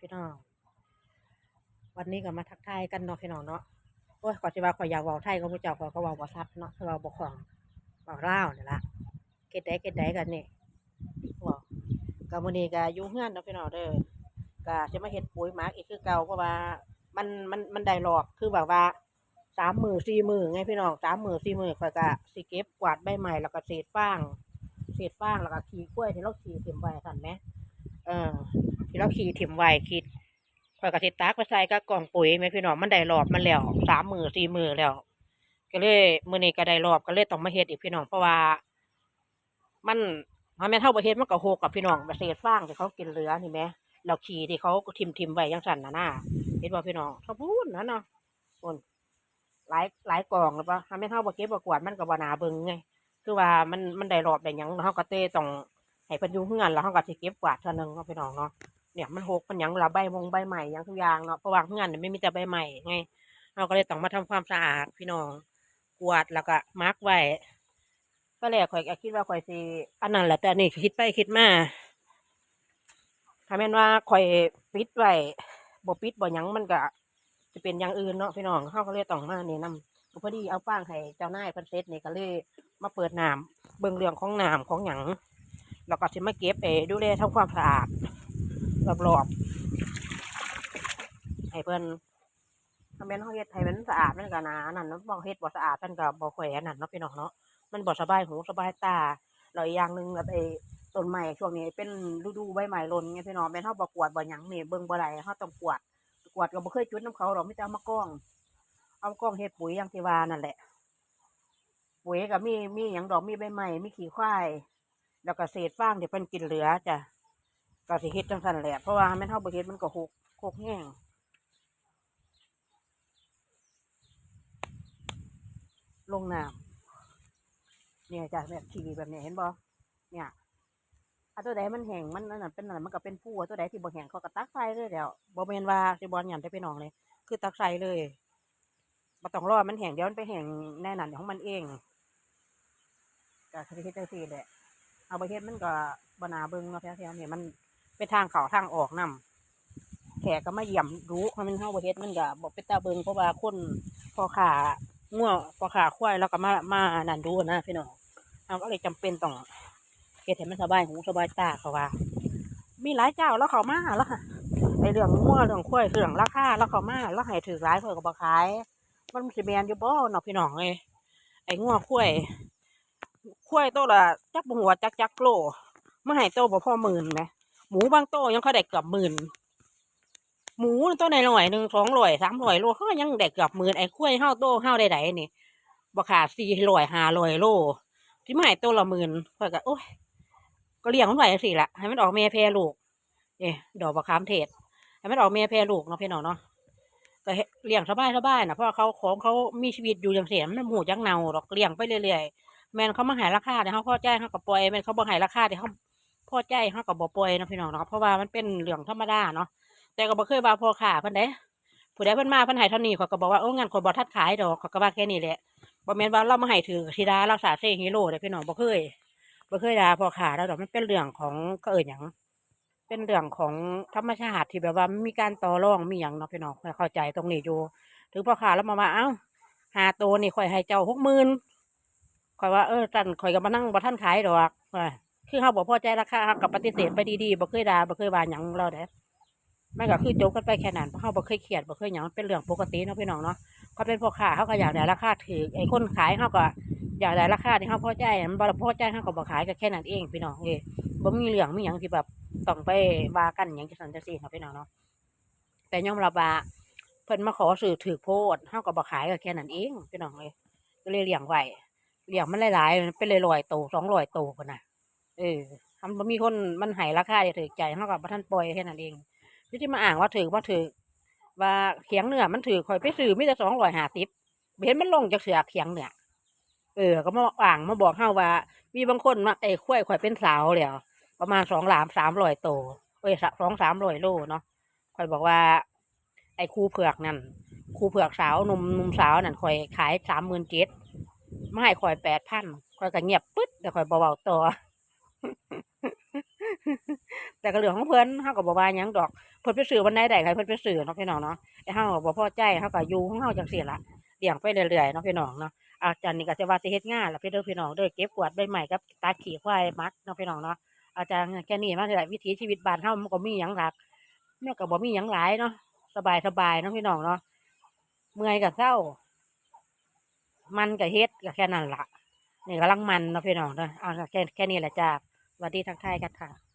พี่น้อง วันนี้ก็มาทักทายกันเนาะพี่น้องเนาะโอ้ยก่อจะว่าขอยอยากว้าไทยก็บ่เจ้าขอยก็ว้าบ่ซัดเนาะถ้าเว้าบ่คองเว้าลาวนี่ยละเก็ดได้เก็ดได้กันนี่ว้าก็มื้อนี้ก็อยู่เฮือนเนาะพี่น้องเด้อก็จะมาเฮ็ดปุ๋ยหมักอีกคือเก่าเพราะว่ามันมันมันได้รอบคือแบบว่าสามมื้อสี่มื้อไงพี่น้องสามมื้อสี่มื้อข่อยก็สิเก็บกวาดใบไม้แล้วก็เศษฟางเศษฟางแล้วก็ขี้กล้วยที่เราขี้ถิ่มไว้ซั่นแหม เออที่เราขี่ถิ่มไว้คิดข่อยก็สิตักไปใส่กับกล่องปุ๋ยแม่พี่น้องมันได้รอบมันแล้วสามมือสี่มือแล้ว ก็เลยมือนี้ก็ได้รอบก็เลยต้องมาเฮ็ดอีกพี่น้องเพราะว่า มันมันแม่นเฮาบ่เฮ็ดมันก็โหกกับพี่น้องแบบเศฟางที่เขากินเหลือนี่แหมแล้วขี้ที่เขาถิมถิมไว้จังซั่นน่ะนะเห็นบ่พี่น้องเขาพูดนะเนาะคนหลายหลายกล่องหรือเปล่าถ้าแม่นเฮาบ่เก็บบ่กวดมันก็บ่น่าเบิงไง คือว่ามันมันได้รอบได้ยังเฮาก็เต้ต้อง ให้เพิ่นอยู่เฮือนแล้วเฮาก็สิเก็บกวาดเทื่อนึงเนาะพี่น้องเนาะเนี่ยมันหกมันหยังละใบมงใบใหม่หยังทุกอย่างเนาะเพราะว่าเฮือนเนี่ยไม่มีแต่ใบใหม่ไงเราก็เลยต้องมาทำความสะอาดพี่น้องกวาดแล้วก็มาร์กไว้ก็แรกข่อยก็คิดว่าข่อยสิอันนั้นแหละแต่นี่คิดไปคิดมาถ้าแม่นว่าข่อยปิดไว้บ่ปิดบ่หยังมันก็จะเป็นอย่างอื่นเนาะพี่น้องเฮาก็เลยต้องมาแนะนำพอดีเอาฟางให้เจ้านายเพิ่นเสร็จนี่ก็เลยมาเปิดน้ำเบิ่งเรื่องของน้ำของหยัง แล้วก็สิมาเก็บเอดูแลทำความสะอาดรอบๆให้เพิ่อนทำเป็นห้องเฮ็ดให้มันสะอาดมันก็หนาอันนั่นเนาะบ่เฮ็ดบ่สะอาดมันก็บ่แขวนนั่นเนาะพี่น้องเนาะมันบ่สบายหูสบายตาแล้วอีกอย่างหนึงแบบไอ้ต้นไม้ช่วงนี้เป็นฤดูใบไม้หล่นไงพี่น้องแม่นเฮาบ่กวาดบ่หยังนี่เบิ่งบ่ได้เฮาต้องกวาดกวาดก็บ่เคยจุดน้ำเขาดอกมีแต่เอามาก้อง เอากองเฮ็ดปุ๋ยอย่างที่ว่านั่นแหละปุ๋ยก็มีมีหยังดอกมีใบไม้มีขี้ควาย แล้วก็เศษฟางที่เพิ่นกินเหลือจ้ะก็สิเฮ็ดจังซั่นแหละ เพราะว่าแม่นเฮาบ่เฮ็ดมันก็หกหกแห้งลงน้ำเนี่ยจ้ะแบบทีแบบนี้เห็นบ่เนี่ยตัวใดมันแห้งมันนั่นเป็นนั่นมันก็เป็นผู้ตัวใดที่บ่แห้งเขาก็ตักใส่เลยแล้วบ่แม่นว่าสิบ่หยังได้พี่น้องเลย คือตักใส่เลยบ่ต้องรอมันแห้งเดี๋ยวมันไปแห้งแน่นั่นของมันเองก็สิเฮ็ดจังซี่แหละ เอาไปเฮ็ดมันก็บนาเบิ่งเนาะแถวๆนี้มันเป็นทางเขาทางออกนำแขกก็มาเยี่ยมรู้เพราะมันเฮาบ่เฮ็ดมันก็บ่เป็นตาเบิงเพราะว่าคนพอขางัวพอขาควายแล้วก็มามานั่นดูนะพี่น้องเราก็เลยจำเป็นต้องเฮ็ดให้มันสบายหูสบายตาเขาว่า มีหลายเจ้าแล้วเขามาแล้วค่ะไอเรื่องงัวเรื่องควายเรื่องราคาแล้วเขามาแล้วให้ถือหลายคนก็บ่ขาย มันสิแม่นอยู่บ่เนาะพี่น้องเอ้ยไอ้งัวควาย ควายโตละจักบหัวจักจักโลมาให้โตบ่พ่อหมื่นแหมหมูบางโตยังเขาได้เกือบหมื่นหมูตัวในหน่อยหนึ่งสองร้อยสามร้อยโลเขายังได้เกือบหมื่นไอ้คุ้ยเฮาโตเฮาได้ไดนี่บ่ขาดสี่ร้อยห้าร้อยโลที่มาให้โตละหมื่นข้อยก็โอ้ยก็เลี้ยงมันไว้จังซี่ล่ะให้มันออกแม่แพรลูกเอ๊ดอกบะขามเทศให้มันออกแม่แพรลูกเนาะพี่น้องเนาะก็เฮ็ดเลี้ยงสบายสบายนะเพราะเขาของเขามีชีวิตอยู่อย่างเสียมันหมูจักเนาดอกเลี้ยงไปเรื่อยๆ แม่นเขามาหายราคาเดี๋ยวเขาพ่อใจเขาก็ปล่อยแม่นเขาบ่หายราคาเดี๋ยวเขาพ่อใจเฮาก็บ่ปล่อยนะพี่น้องเนาะเพราะว่ามันเป็นเรื่องธรรมดาเนาะแต่ก็บ่เคยว่าพอค่าเพิ่นเด้ผู้ใดเพิ่นมาเพิ่นให้เท่านี้เขาก็บอกว่าโอ้งั้นขอบ่ทัดขายดอกเขาก็ว่าแค่นี้แหละบ่แม่นว่าเรามาให้ถือธิดารักษาเซฮีโร่เด้อพี่น้องบ่เคยบ่เคยด่าพอค่าแล้วดอกมันเป็นเรื่องของก็เอิ้นหยังเป็นเรื่องของธรรมชาติที่แบบว่ามีการต่อรองมีหยังเนาะพี่น้องข้อยเข้าใจตรงนี้อยู่ ถึงพอค่าแล้วมาว่าเอ้าหาตัวนี่ข่อยให้เจ้า60,000 ข่อยว่าเออจันข่อยก็มานั่งบ่ทันขายดอกว่าคือเขาบอกพ่อใจราคาเขากับปฏิเสธไปดีๆบ่เคยด่าบ่เคยว่าหยังเราเด้ไม่ก็คือจบกันไปแค่นั้นเพราะเขาบ่เคยเครียดบ่เคยหยังเป็นเรื่องปกติเนาะพี่น้องเนาะเขาเป็นพ่อค้าเขาก็อยากได้ราคาถูกไอ้คนขายเขาก็อยากได้ราคาที่เขาพ่อใจมันบ่พ่อใจเขาก็บ่ขายก็แค่นั้นเองพี่น้องเอ้ยบ่มีเรื่องมีหยังที่แบบต้องไปว่ากันหยังจังซั่นจังซี่เนาพี่น้องเนาะแต่ย่อมรับว่าเพิ่นมาขอซื้อถือโพดเฮาก็บ่ขายก็แค่นั้นเองพี่น้องเอ้ก็เลยเลี้ยงไว้ เลี้ยงมันหลายๆมันเป็นร้อยโต200โตพุ่นน่ะ เออทำบ่มีคนมันใหายราคาถือใจเท่ากับท่านปล่อยแค่นั้นเองที่ที่มาอ่างว่าถือว่าถือว่าเขียงเนื้อมันถือคอยไปซื้อมีแต่สองร้อยหาสิบเห็นมันลงจากเสือเขียงเนี่ยเออ ก็มาอ่างมาบอกเฮาว่า มีบางคนมาไอ้ข้วยข่อยเป็นสาวแล้วประมาณสองหลามสามร้อยโตเอ้ยสองสามร้อยโลเนาะข่อยบอกว่า ไอ้ครูเผือกนั่นครูเผือกสาวนุ่มนุ่มสาวนั่นข่อยขายสามหมื่นเจ็ด มาให้ข่อยแปดพันข่อยก็เงียบปึ๊ดแต่ข่อยเบาๆต่อแต่ก็เรื่อของเพิ่นเฮาก็บ่ว่าหยังดอกเพิ่นไปซื้อวันใดได้ให้เพิ่นไปซื้อเนาะพี่น้องเนาะแต่เฮาก็บ่พอใจเฮาก็อยู่ของเฮาจังซี่ล่ะเลี้ยงไปเรื่อยๆเนาะพี่น้องเนาะอาจารย์นี่ก็สิว่าสิเฮ็ดงานล่ะพี่เด้อพี่น้องเด้อเก็บกวาดใบไม้กับตาขี้ควายมักเนาะพี่น้องเนาะอาจารย์แค่นี้มาแหละวิถีชีวิตบ้านเฮามันก็มีหยังหลักมันก็บ่มีหยังหลายเนาะสบายๆเนาะพี่น้องเนาะเมื่อยก็เศร้า มันกับเฮ็ดก็แค่นั้นละนี่กำลังมันเนาะพี่น้องเนาะเอาล่ะแค่แค่นี้แหละจ้าสวัสดีทักทายกันค่ะ